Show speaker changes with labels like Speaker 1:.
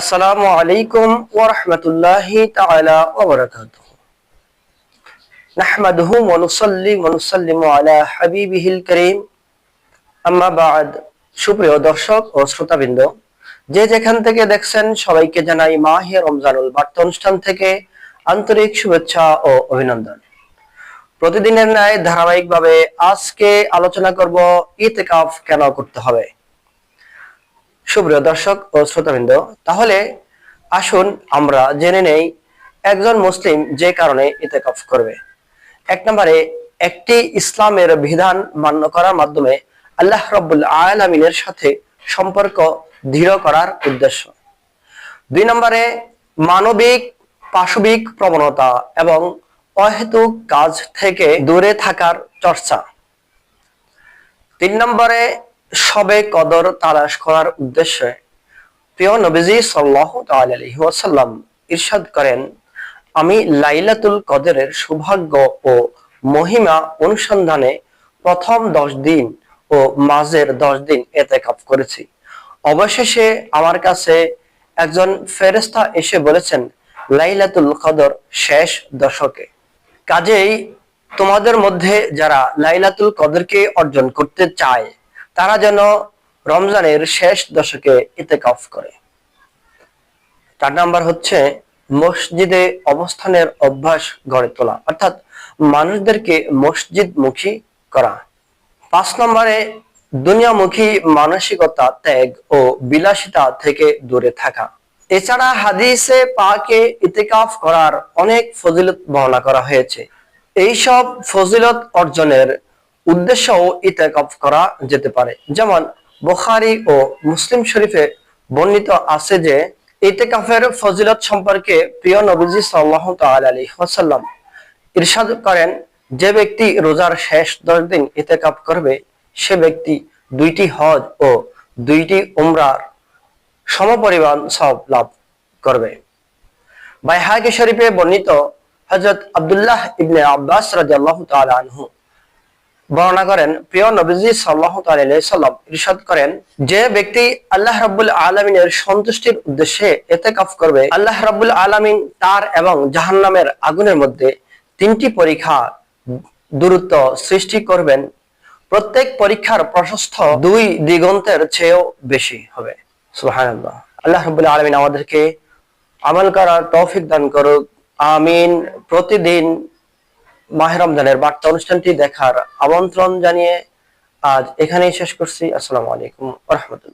Speaker 1: আসসালামু আলাইকুম ওয়া রাহমাতুল্লাহি তাআলা ওয়া বারাকাতুহু। নাহমাদুহু ওয়া নুসাল্লি ওয়া নুসাল্লিমু আলা হাবিবিহিল আম্মা বাদ। সুপ্রিয় দর্শক ও শ্রোতাবৃন্দ, যে যেখান থেকে দেখছেন সবাইকে জানাই মাহে রমজানুল বার্তা অনুষ্ঠান থেকে আন্তরিক শুভেচ্ছা ও অভিনন্দন। প্রতিদিনের ন্যায় ধারাবাহিকভাবে আজকে আলোচনা করব ইতেকাফ কেন করতে হবে? সুপ্রিয় দর্শক ও শ্রোতাবৃন্দ, তাহলে আসুন আমরা জেনে নেই একজন মুসলিম যে কারণে ইতেকাফ করবে। এক নম্বরে, একটি ইসলামের বিধান মান্য করার মাধ্যমে আল্লাহ রব্বুল আলামিনের সাথে সম্পর্ক দৃঢ় করার উদ্দেশ্য। দুই নম্বরে, মানবিক, পাশবিক প্রবণতা এবং অহেতুক কাজ থেকে দূরে থাকার চর্চা। তিন নম্বরে সবে কদর তালাশ করার উদ্দেশ্যে প্রিয় নবীজি সাল্লাহ ওয়াসাল্লাম ইরশাদ করেন, আমি লাইলাতুল কদরের সৌভাগ্য ও মহিমা অনুসন্ধানে প্রথম দশ দিন ও মাঝের দশ দিন এতে কাপ করেছি। অবশেষে আমার কাছে একজন ফেরেস্তা এসে বলেছেন, লাইলাতুল কদর শেষ দশকে। কাজেই তোমাদের মধ্যে যারা লাইলাতুল কদরকে অর্জন করতে চায় তারা যেন রমজানের শেষ দশকে ইতেকাফ করে। চার নাম্বার হচ্ছে মসজিদে অবস্থানের অভ্যাস গড়ে তোলা, অর্থাৎ মানুষদেরকে মসজিদ মুখী করা। পাঁচ নম্বরে, দুনিয়ামুখী মানসিকতা, ত্যাগ ও বিলাসিতা থেকে দূরে থাকা। এছাড়া হাদিসে পাকে ইতেকাফ করার অনেক ফজিলত বর্ণনা করা হয়েছে। এইসব ফজিলত অর্জনের উদ্দেশ্যও ইতেকাফ করা যেতে পারে। যেমন বুখারি ও মুসলিম শরীফে বর্ণিত আছে যে, ইতেকাফের ফজিলত সম্পর্কে প্রিয় নবীজি সাল্লাহ ইরশাদ করেন, যে ব্যক্তি রোজার শেষ দশ দিন ইতেকাফ করবে, সে ব্যক্তি দুইটি হজ ও দুইটি উমরার সমপরিমাণ সব লাভ করবে। বাইহাকে শরীফে বর্ণিত হজরত আবদুল্লাহ ইবনে আব্বাস তাআলা আনহু বর্ণনা করেন, প্রিয় নবীজি সাল্লাহ সাল্লাম ইরশাদ করেন যে ব্যক্তি আল্লাহ রাব্বুল আলমিনের সন্তুষ্টির উদ্দেশ্যে এতে কাফ করবে, আল্লাহ রাব্বুল আলমিন তার এবং জাহান্নামের আগুনের মধ্যে তিনটি পরীক্ষা দূরত্ব সৃষ্টি করবেন। প্রত্যেক পরীক্ষার প্রশস্ত দুই দিগন্তের চেয়েও বেশি হবে। সুবহানাল্লাহ। আল্লাহ রাব্বুল আলমিন আমাদেরকে আমল করার তৌফিক দান করুক। আমিন। প্রতিদিন মাহের রমজানের বার্তা অনুষ্ঠানটি দেখার আমন্ত্রণ জানিয়ে আজ এখানেই শেষ করছি। আসসালামু আলাইকুম রহমতুল্লাহ।